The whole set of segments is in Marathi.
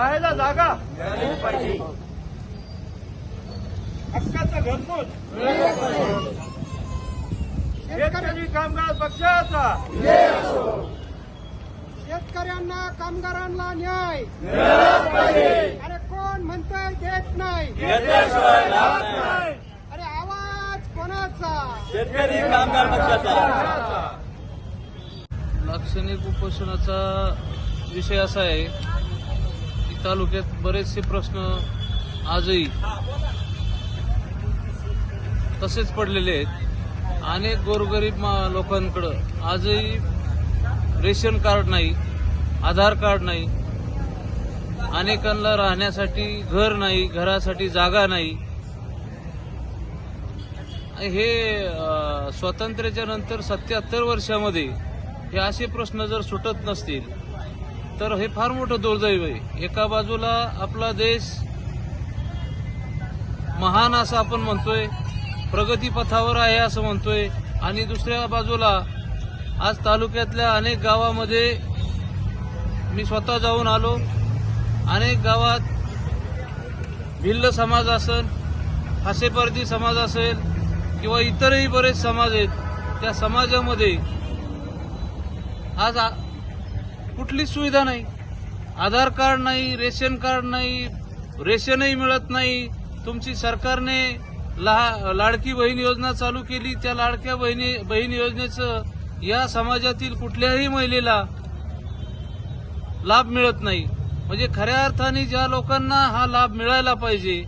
त्यांना जागा. हक्काचं घरपोच. शेतकरी कामगार पक्षाचा. शेतकऱ्यांना कामगारांना न्याय. अरे कोण म्हणतंय देत नाही? अरे आवाज कोणाचा? शेतकरी कामगार पक्षाचा. लाक्षणिक उपोषणाचा विषय असा आहे तालुक्यात बरेचसे प्रश्न आजही तसेच पडलेले आहेत. अनेक गोरगरीब मा- लोकांकडं आजही रेशन कार्ड नाही आधार कार्ड नाही अनेकांना राहण्यासाठी घर नाही घरासाठी जागा नाही. हे स्वातंत्र्याच्या नंतर सत्याहत्तर वर्षामध्ये हे असे प्रश्न जर सुटत नसतील तर हे फार मोठं दुर्दैव आहे. एका बाजूला आपला देश महान असं आपण म्हणतोय प्रगतीपथावर आहे असं म्हणतोय आणि दुसऱ्या बाजूला आज तालुक्यातल्या अनेक गावामध्ये मी स्वतः जाऊन आलो. अनेक गावात भिल्ल समाज असेल हासेपर्दी समाज असेल किंवा इतरही बरेच समाज आहेत त्या समाजामध्ये आज कुठलीच सुविधा नाही. आधार कार्ड नाही रेशन कार्ड नाही रेशनही मिळत नाही. तुमची सरकारने ला लाडकी बहीण योजना चालू केली. त्या लाडक्या बहिणी बहीण योजनेचं या समाजातील कुठल्याही महिलेला लाभ मिळत नाही. म्हणजे खऱ्या अर्थाने ज्या लोकांना हा लाभ मिळायला पाहिजे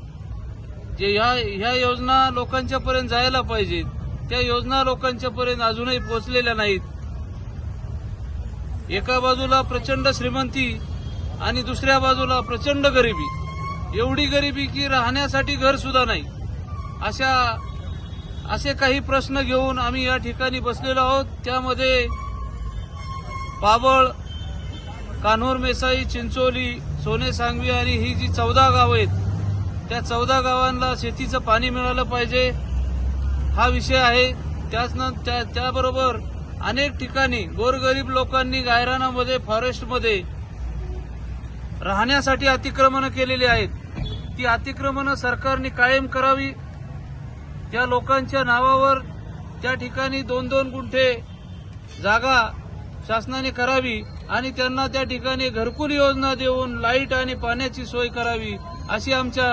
जे ह्या ह्या योजना लोकांच्या पर्यंत जायला पाहिजेत त्या योजना लोकांच्या पर्यंत अजूनही पोहोचलेल्या नाहीत. एका बाजूला प्रचंड श्रीमंती आणि दुसऱ्या बाजूला प्रचंड गरिबी. एवढी गरिबी की राहण्यासाठी घर सुद्धा नाही. अशा असे काही प्रश्न घेऊन आम्ही या ठिकाणी बसलेलो आहोत. त्यामध्ये पाबळ कान्होर मेसाई चिंचोली सोने सांगवी आणि ही जी चौदा गावं आहेत त्या चौदा गावांना शेतीचं पाणी मिळालं पाहिजे. हा विषय आहे. त्याच त्या- त्याबरोबर अनेक ठिकाणी गोरगरीब लोकांनी गायरानामध्ये फॉरेस्टमध्ये राहण्यासाठी अतिक्रमणं केलेली आहेत. ती अतिक्रमणं सरकारने कायम करावी. त्या लोकांच्या नावावर त्या ठिकाणी दोन दोन गुंठे जागा शासनाने करावी आणि त्यांना त्या ठिकाणी घरकुल योजना देऊन लाइट आणि पाण्याची सोय करावी अशी आमच्या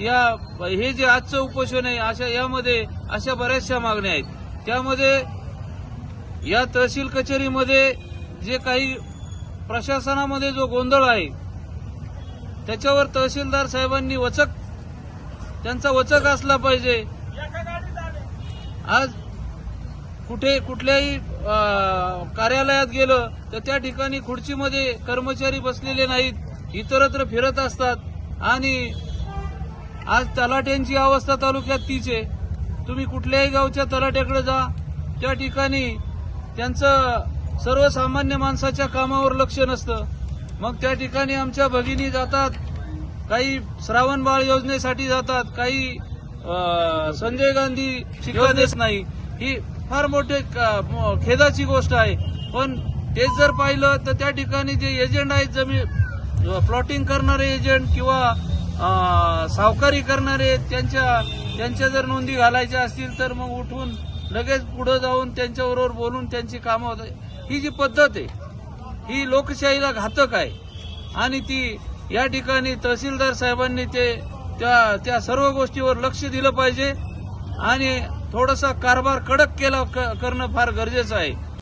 या हे जे आजचं उपोषण आहे अशा यामध्ये अशा बऱ्याचशा मागण्या आहेत. त्यामध्ये या तहसील कचेरीमध्ये जे काही प्रशासनामध्ये जो गोंधळ आहे त्याच्यावर तहसीलदार साहेबांनी वचक त्यांचा वचक असला पाहिजे. आज कुठे कुठल्याही कार्यालयात गेलं तर त्या ठिकाणी खुर्चीमध्ये कर्मचारी बसलेले नाहीत इतरत्र फिरत असतात. आणि आज तलाट्यांची अवस्था तालुक्यात तीच आहे. तुम्ही कुठल्याही गावच्या तलाट्याकडे जा त्या ठिकाणी त्यांचं सर्वसामान्य माणसाच्या कामावर लक्ष नसतं. मग त्या ठिकाणी आमच्या भगिनी जातात काही श्रावण बाळ योजनेसाठी जातात काही संजय गांधी शिकवा देत नाही. ही फार मोठे खेदाची गोष्ट आहे. पण तेच जर पाहिलं तर त्या ठिकाणी जे एजंट आहेत जमीन प्लॉटिंग करणारे एजंट किंवा सावकारी करणारे त्यांच्या त्यांच्या जर नोंदी घालायच्या असतील तर मग उठून लगेच पुढे जाऊन त्यांच्याबरोबर बोलून त्यांची कामं होत ही जी पद्धत आहे ही लोकशाहीला घातक आहे. आणि ती या ठिकाणी तहसीलदार साहेबांनी ते त्या त्या सर्व गोष्टीवर लक्ष दिलं पाहिजे. आणि थोडासा कारभार कडक केला क- करणं फार गरजेचं आहे.